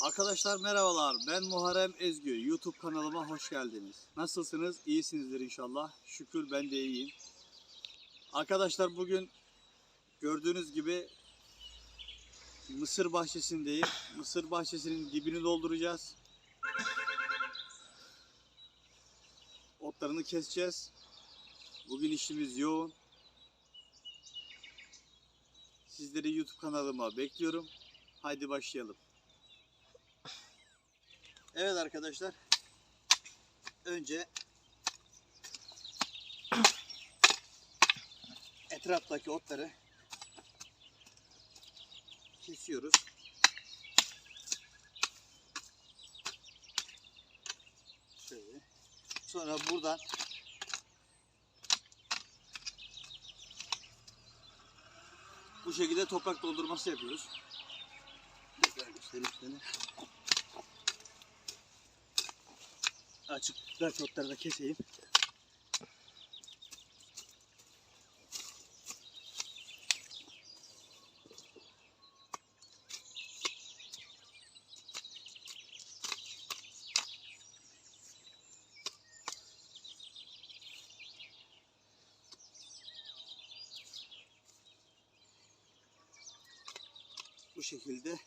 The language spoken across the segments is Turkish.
Arkadaşlar merhabalar. Ben Muharrem Ezgü. YouTube kanalıma hoş geldiniz. Nasılsınız? İyisinizdir inşallah. Şükür ben de iyiyim. Arkadaşlar bugün gördüğünüz gibi mısır bahçesindeyim. Mısır bahçesinin dibini dolduracağız. Otlarını keseceğiz. Bugün işimiz yoğun. Sizleri YouTube kanalıma bekliyorum. Haydi başlayalım. Evet arkadaşlar. Önce etraftaki otları kesiyoruz. Şöyle. Sonra buradan bu şekilde toprak doldurması yapıyoruz. Tekrar göstereyim şöyle. Açık güzel otları da keseyim. Bu şekilde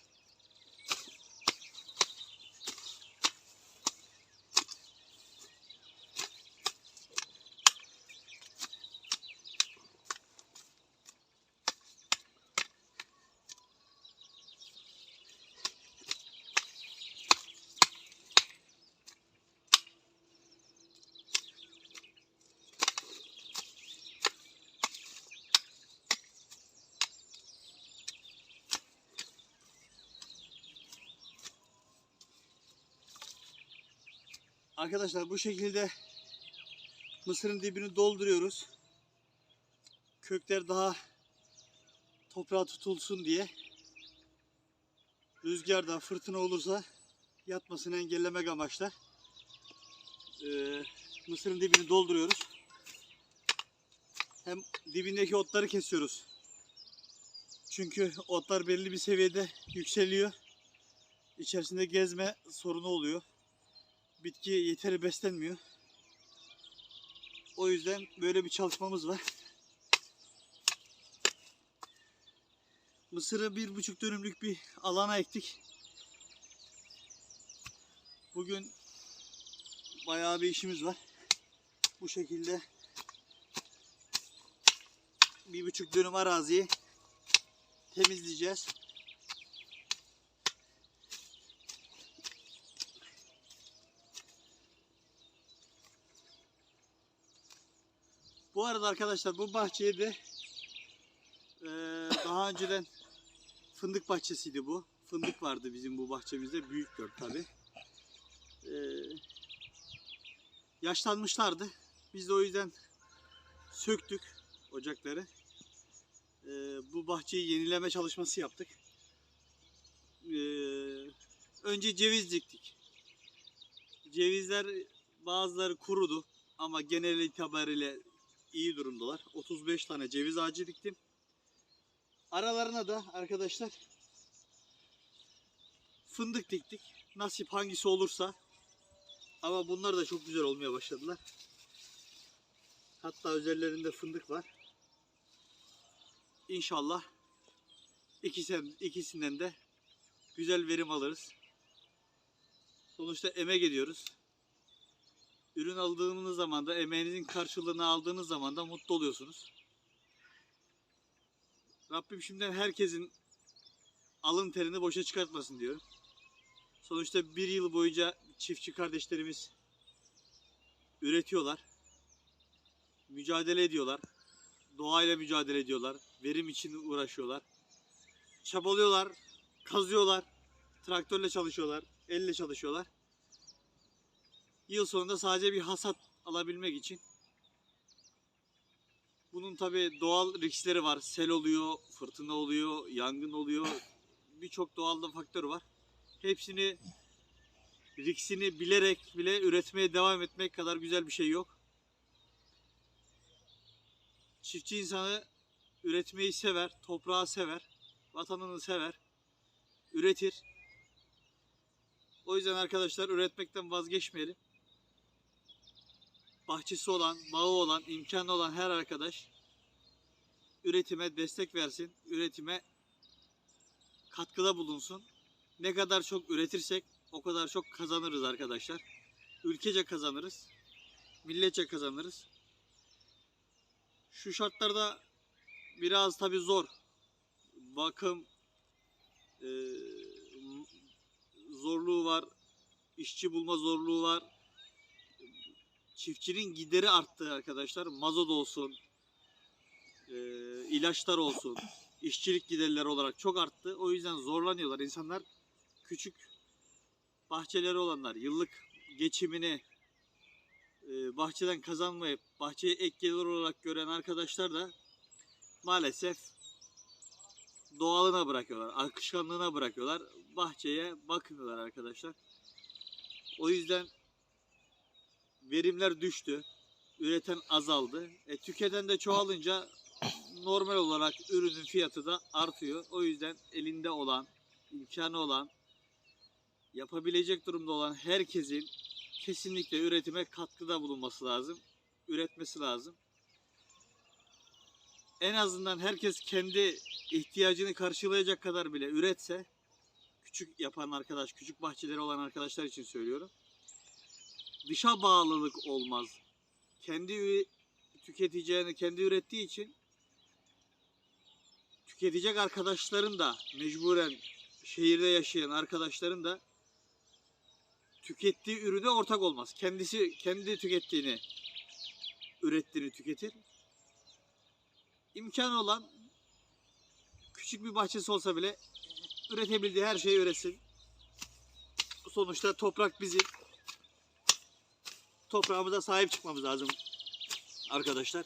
Arkadaşlar bu şekilde mısırın dibini dolduruyoruz. Kökler daha toprağa tutulsun diye rüzgarda fırtına olursa yatmasını engellemek amaçla eee, mısırın dibini dolduruyoruz. Hem dibindeki otları kesiyoruz. Çünkü otlar belli bir seviyede yükseliyor. İçerisinde gezme sorunu oluyor bitki yeteri beslenmiyor. O yüzden böyle bir çalışmamız var. Mısırı bir buçuk dönümlük bir alana ektik. Bugün bayağı bir işimiz var. Bu şekilde bir buçuk dönüm araziyi temizleyeceğiz. Bu arada arkadaşlar bu bahçeye de eee, daha önceden fındık bahçesiydi bu. Fındık vardı bizim bu bahçemizde. Büyük dört tabi. yaşlanmışlardı. Biz de o yüzden söktük ocakları. Eee, bu bahçeyi yenileme çalışması yaptık. Eee, önce ceviz diktik. Cevizler bazıları kurudu ama genel itibariyle iyi durumdalar. 35 tane ceviz ağacı diktim. Aralarına da arkadaşlar fındık diktik. Nasip hangisi olursa. Ama bunlar da çok güzel olmaya başladılar. Hatta üzerlerinde fındık var. İnşallah ikisinden, ikisinden de güzel verim alırız. Sonuçta emek ediyoruz ürün aldığınız zaman da emeğinizin karşılığını aldığınız zaman da mutlu oluyorsunuz. Rabbim şimdiden herkesin alın terini boşa çıkartmasın diyorum. Sonuçta bir yıl boyunca çiftçi kardeşlerimiz üretiyorlar. Mücadele ediyorlar. Doğayla mücadele ediyorlar. Verim için uğraşıyorlar. Çabalıyorlar. Kazıyorlar. Traktörle çalışıyorlar. Elle çalışıyorlar yıl sonunda sadece bir hasat alabilmek için. Bunun tabi doğal riskleri var. Sel oluyor, fırtına oluyor, yangın oluyor. Birçok doğal faktör var. Hepsini riksini bilerek bile üretmeye devam etmek kadar güzel bir şey yok. Çiftçi insanı üretmeyi sever, toprağı sever, vatanını sever, üretir. O yüzden arkadaşlar üretmekten vazgeçmeyelim. Bahçesi olan, bağı olan, imkanı olan her arkadaş üretime destek versin. Üretime katkıda bulunsun. Ne kadar çok üretirsek o kadar çok kazanırız arkadaşlar. Ülkece kazanırız. Milletçe kazanırız. Şu şartlarda biraz tabi zor. Bakım e, zorluğu var. işçi bulma zorluğu var. Çiftçinin gideri arttı arkadaşlar. Mazot olsun, e, ilaçlar olsun, işçilik giderleri olarak çok arttı. O yüzden zorlanıyorlar. İnsanlar küçük bahçeleri olanlar, yıllık geçimini e, bahçeden kazanmayıp bahçeyi ek gelir olarak gören arkadaşlar da maalesef doğalına bırakıyorlar, akışkanlığına bırakıyorlar. Bahçeye bakmıyorlar arkadaşlar. O yüzden verimler düştü. Üreten azaldı. E, tüketen de çoğalınca normal olarak ürünün fiyatı da artıyor. O yüzden elinde olan, imkanı olan, yapabilecek durumda olan herkesin kesinlikle üretime katkıda bulunması lazım. Üretmesi lazım. En azından herkes kendi ihtiyacını karşılayacak kadar bile üretse küçük yapan arkadaş, küçük bahçeleri olan arkadaşlar için söylüyorum. Dışa bağlılık olmaz. Kendi tüketeceğini kendi ürettiği için tüketecek arkadaşların da mecburen şehirde yaşayan arkadaşların da tükettiği ürüne ortak olmaz. Kendisi kendi tükettiğini ürettiğini tüketir. İmkanı olan küçük bir bahçesi olsa bile üretebildiği her şeyi üretsin. Sonuçta toprak bizim. Toprağımıza sahip çıkmamız lazım arkadaşlar.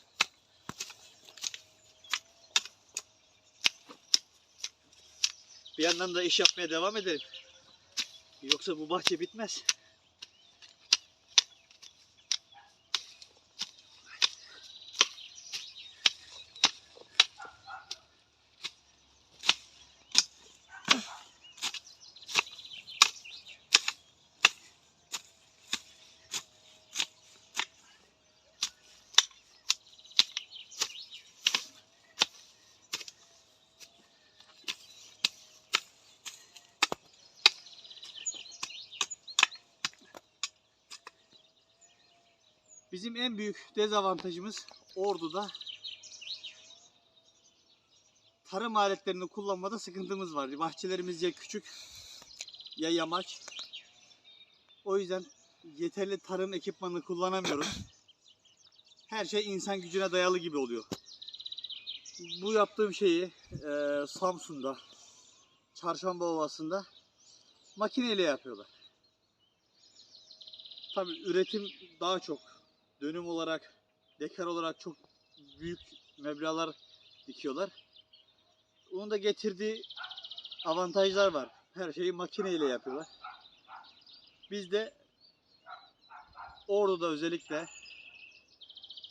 Bir yandan da iş yapmaya devam edelim. Yoksa bu bahçe bitmez. Bizim en büyük dezavantajımız Ordu'da tarım aletlerini kullanmada sıkıntımız var. Bahçelerimiz ya küçük ya yamaç. O yüzden yeterli tarım ekipmanını kullanamıyoruz. Her şey insan gücüne dayalı gibi oluyor. Bu yaptığım şeyi e, Samsun'da, Çarşamba Ovası'nda makineyle yapıyorlar. Tabii üretim daha çok dönüm olarak, dekar olarak çok büyük meblağlar dikiyorlar. Onun da getirdiği avantajlar var. Her şeyi makineyle yapıyorlar. Biz de Ordu'da özellikle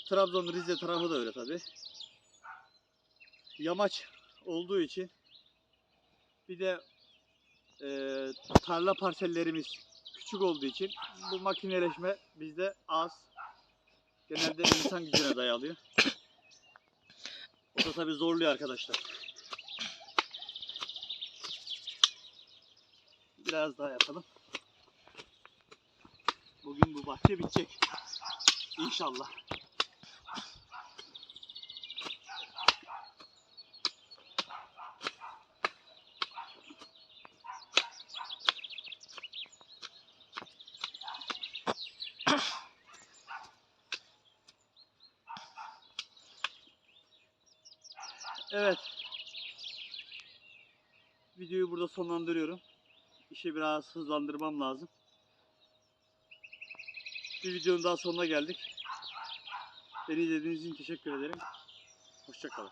Trabzon, Rize tarafı da öyle tabi. Yamaç olduğu için bir de e, tarla parsellerimiz küçük olduğu için bu makineleşme bizde az. Genelde insan gücüne dayalıyor. O da tabii zorluyor arkadaşlar. Biraz daha yapalım. Bugün bu bahçe bitecek. İnşallah. Evet. Videoyu burada sonlandırıyorum. İşi biraz hızlandırmam lazım. Bir videonun daha sonuna geldik. Beni izlediğiniz için teşekkür ederim. Hoşçakalın.